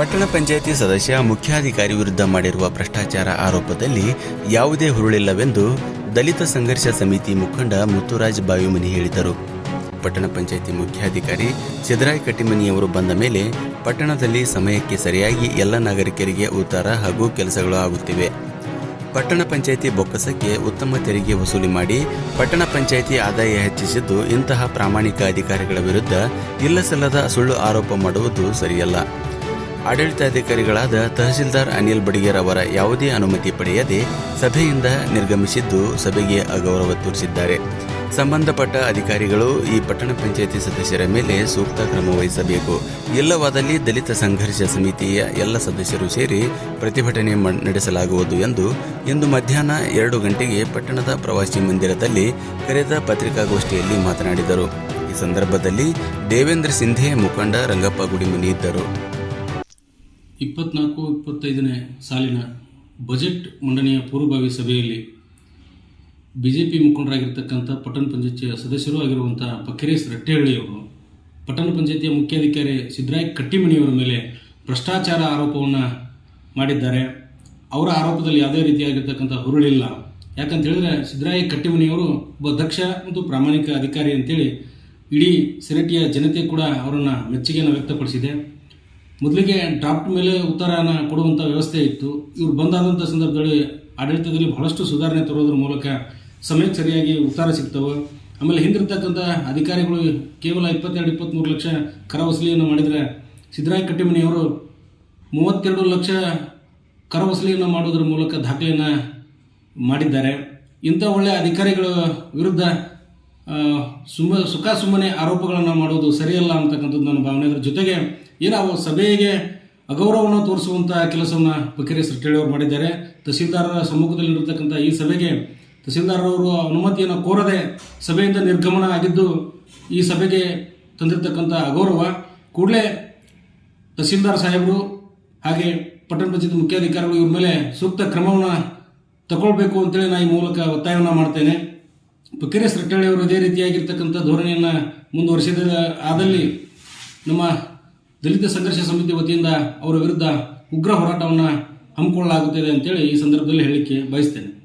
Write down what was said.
ಪಟ್ಟಣ ಪಂಚಾಯಿತಿ ಸದಸ್ಯ ಮುಖ್ಯಾಧಿಕಾರಿ ವಿರುದ್ಧ ಮಾಡಿರುವ ಭ್ರಷ್ಟಾಚಾರ ಆರೋಪದಲ್ಲಿ ಯಾವುದೇ ಹುರುಳಿಲ್ಲವೆಂದು ದಲಿತ ಸಂಘರ್ಷ ಸಮಿತಿ ಮುಖಂಡ ಮುತ್ತುರಾಜ್ ಬಾವಿಮನಿ ಹೇಳಿದರು. ಪಟ್ಟಣ ಪಂಚಾಯಿತಿ ಮುಖ್ಯಾಧಿಕಾರಿ ಸಿದ್ದರಾಯ್ ಕಟ್ಟಿಮನಿಯವರು ಬಂದ ಮೇಲೆ ಪಟ್ಟಣದಲ್ಲಿ ಸಮಯಕ್ಕೆ ಸರಿಯಾಗಿ ಎಲ್ಲ ನಾಗರಿಕರಿಗೆ ಉತ್ತರ ಹಾಗೂ ಕೆಲಸಗಳು ಆಗುತ್ತಿವೆ. ಪಟ್ಟಣ ಪಂಚಾಯಿತಿ ಬೊಕ್ಕಸಕ್ಕೆ ಉತ್ತಮ ತೆರಿಗೆ ವಸೂಲಿ ಮಾಡಿ ಪಟ್ಟಣ ಪಂಚಾಯಿತಿ ಆದಾಯ ಹೆಚ್ಚಿಸಿದ್ದು ಇಂತಹ ಪ್ರಾಮಾಣಿಕ ಅಧಿಕಾರಿಗಳ ವಿರುದ್ಧ ಇಲ್ಲಸಲ್ಲದ ಸುಳ್ಳು ಆರೋಪ ಮಾಡುವುದು ಸರಿಯಲ್ಲ. ಆಡಳಿತಾಧಿಕಾರಿಗಳಾದ ತಹಸೀಲ್ದಾರ್ ಅನಿಲ್ ಬಡಿಗೇರ್ ಅವರ ಯಾವುದೇ ಅನುಮತಿ ಪಡೆಯದೆ ಸಭೆಯಿಂದ ನಿರ್ಗಮಿಸಿದ್ದು ಸಭೆಗೆ ಅಗೌರವ ತೋರಿಸಿದ್ದಾರೆ. ಸಂಬಂಧಪಟ್ಟ ಅಧಿಕಾರಿಗಳು ಈ ಪಟ್ಟಣ ಪಂಚಾಯಿತಿ ಸದಸ್ಯರ ಮೇಲೆ ಸೂಕ್ತ ಕ್ರಮ ವಹಿಸಬೇಕು. ಇಲ್ಲವಾದಲ್ಲಿ ದಲಿತ ಸಂಘರ್ಷ ಸಮಿತಿಯ ಎಲ್ಲ ಸದಸ್ಯರು ಸೇರಿ ಪ್ರತಿಭಟನೆ ನಡೆಸಲಾಗುವುದು ಎಂದು ಇಂದು ಮಧ್ಯಾಹ್ನ ಎರಡು ಗಂಟೆಗೆ ಪಟ್ಟಣದ ಪ್ರವಾಸಿ ಮಂದಿರದಲ್ಲಿ ಕರೆದ ಪತ್ರಿಕಾಗೋಷ್ಠಿಯಲ್ಲಿ ಮಾತನಾಡಿದರು. ಈ ಸಂದರ್ಭದಲ್ಲಿ ದೇವೇಂದ್ರ ಸಿಂಧೆ ಮುಖಂಡ ರಂಗಪ್ಪ ಗುಡಿಮನಿ ಇದ್ದರು. ಇಪ್ಪತ್ನಾಲ್ಕು, ಇಪ್ಪತ್ತೈದನೇ ಸಾಲಿನ ಬಜೆಟ್ ಮಂಡನೆಯ ಪೂರ್ವಭಾವಿ ಸಭೆಯಲ್ಲಿ ಬಿ ಜೆ ಪಿ ಮುಖಂಡರಾಗಿರ್ತಕ್ಕಂಥ ಪಟ್ಟಣ ಪಂಚಾಯತಿಯ ಸದಸ್ಯರೂ ಆಗಿರುವಂಥ ಪಕ್ಕಿರೇಶ್ ರಟ್ಟೆಹಳ್ಳಿಯವರು ಪಟ್ಟಣ ಪಂಚಾಯತಿಯ ಮುಖ್ಯಾಧಿಕಾರಿ ಸಿದ್ದರಾಯ್ ಕಟ್ಟಿಮಣಿಯವರ ಮೇಲೆ ಭ್ರಷ್ಟಾಚಾರ ಆರೋಪವನ್ನು ಮಾಡಿದ್ದಾರೆ. ಅವರ ಆರೋಪದಲ್ಲಿ ಯಾವುದೇ ರೀತಿಯಾಗಿರ್ತಕ್ಕಂಥ ಹುರುಳಿಲ್ಲ. ಯಾಕಂತ ಹೇಳಿದ್ರೆ ಸಿದ್ದರಾಯ ಕಟ್ಟಿಮನಿಯವರು ಒಬ್ಬ ದಕ್ಷ ಮತ್ತು ಪ್ರಾಮಾಣಿಕ ಅಧಿಕಾರಿ ಅಂತೇಳಿ ಇಡೀ ಸಿರಟಿಯ ಜನತೆ ಕೂಡ ಅವರನ್ನು ಮೆಚ್ಚುಗೆಯನ್ನು ವ್ಯಕ್ತಪಡಿಸಿದೆ. ಮೊದಲಿಗೆ ಡ್ರಾಫ್ಟ್ ಮೇಲೆ ಉತ್ತರನ ಕೊಡುವಂಥ ವ್ಯವಸ್ಥೆ ಇತ್ತು. ಇವರು ಬಂದಾದಂಥ ಸಂದರ್ಭದಲ್ಲಿ ಆಡಳಿತದಲ್ಲಿ ಬಹಳಷ್ಟು ಸುಧಾರಣೆ ತರೋದ್ರ ಮೂಲಕ ಸಮಯಕ್ಕೆ ಸರಿಯಾಗಿ ಉತ್ತರ ಸಿಗ್ತವೆ. ಆಮೇಲೆ ಹಿಂದಿರ್ತಕ್ಕಂಥ ಅಧಿಕಾರಿಗಳು ಕೇವಲ ಇಪ್ಪತ್ತೆರಡು ಇಪ್ಪತ್ತ್ಮೂರು ಲಕ್ಷ ಕರ ವಸೂಲಿಯನ್ನು ಮಾಡಿದರೆ ಸಿದ್ದರಾಯ ಕಟ್ಟಿಮನಿಯವರು ಮೂವತ್ತೆರಡು ಲಕ್ಷ ಕರ ವಸೂಲಿಯನ್ನು ಮಾಡೋದ್ರ ಮೂಲಕ ದಾಖಲೆಯನ್ನು ಮಾಡಿದ್ದಾರೆ. ಇಂಥ ಒಳ್ಳೆಯ ಅಧಿಕಾರಿಗಳ ವಿರುದ್ಧ ಸುಮ್ಮ ಸುಖ ಸುಮ್ಮನೆ ಆರೋಪಗಳನ್ನು ಮಾಡುವುದು ಸರಿಯಲ್ಲ ಅಂತಕ್ಕಂಥದ್ದು ನನ್ನ ಭಾವನೆ. ಅದರ ಜೊತೆಗೆ ಏನು ಅವು ಸಭೆಗೆ ಅಗೌರವವನ್ನು ತೋರಿಸುವಂಥ ಕೆಲಸವನ್ನು ಫಕೀರೇಶ್ ರಟ್ಟೆಳ್ಳಿ ಅವರು ಮಾಡಿದ್ದಾರೆ. ತಹಸೀಲ್ದಾರರ ಸಮ್ಮುಖದಲ್ಲಿರತಕ್ಕಂಥ ಈ ಸಭೆಗೆ ತಹಸೀಲ್ದಾರರವರು ಅನುಮತಿಯನ್ನು ಕೋರದೆ ಸಭೆಯಿಂದ ನಿರ್ಗಮನ ಆಗಿದ್ದು ಈ ಸಭೆಗೆ ತಂದಿರತಕ್ಕಂಥ ಅಗೌರವ ಕೂಡಲೇ ತಹಸೀಲ್ದಾರ್ ಸಾಹೇಬರು ಹಾಗೆ ಪಟ್ಟಣ ಪಂಚಾಯತ್ ಮುಖ್ಯಾಧಿಕಾರಿಗಳು ಇವ್ರ ಮೇಲೆ ಸೂಕ್ತ ಕ್ರಮವನ್ನು ತಗೊಳ್ಬೇಕು ಅಂತೇಳಿ ನಾನು ಈ ಮೂಲಕ ಒತ್ತಾಯವನ್ನು ಮಾಡ್ತೇನೆ. ರಟ್ಟಳ್ಳಿ ಅವರು ಇದೇ ರೀತಿಯಾಗಿರ್ತಕ್ಕಂಥ ಧೋರಣೆಯನ್ನು ಮುಂದುವರಿಸಿದ ಆದಲ್ಲಿ ನಮ್ಮ ದಲಿತ ಸಂಘರ್ಷ ಸಮಿತಿ ವತಿಯಿಂದ ಅವರ ವಿರುದ್ಧ ಉಗ್ರ ಹೋರಾಟವನ್ನು ಹಮ್ಮಿಕೊಳ್ಳಲಾಗುತ್ತದೆ ಅಂತೇಳಿ ಈ ಸಂದರ್ಭದಲ್ಲಿ ಹೇಳಲಿಕ್ಕೆ ಬಯಸ್ತೇನೆ.